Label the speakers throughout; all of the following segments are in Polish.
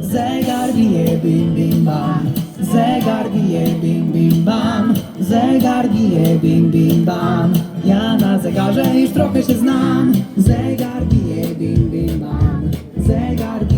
Speaker 1: Zegar bije bim bim bam. Zegar bije bim bim bam. Zegar bije bim bim bam. Ja na zegarze już trochę się znam. Zegar bije bim bim bam. Zegar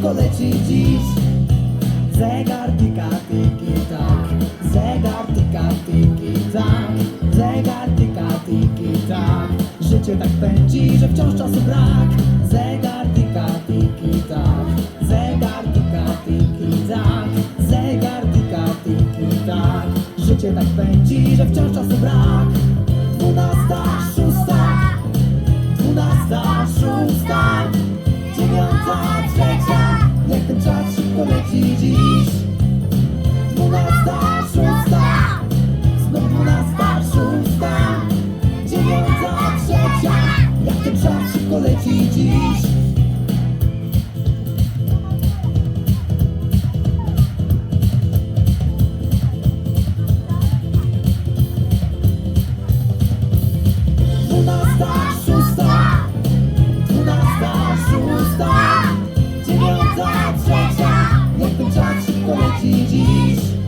Speaker 1: szybko leci dziś. Zegar tiki, tak. Zegar tiki, tak. Zegar tiki, tak. Życie tak pędzi, że wciąż czasu brak. Zegar tiki, tak. Zegar tiki, tak. Zegar tiki, tak. Życie tak pędzi, że wciąż czasu brak tacy poleci dziś apologies.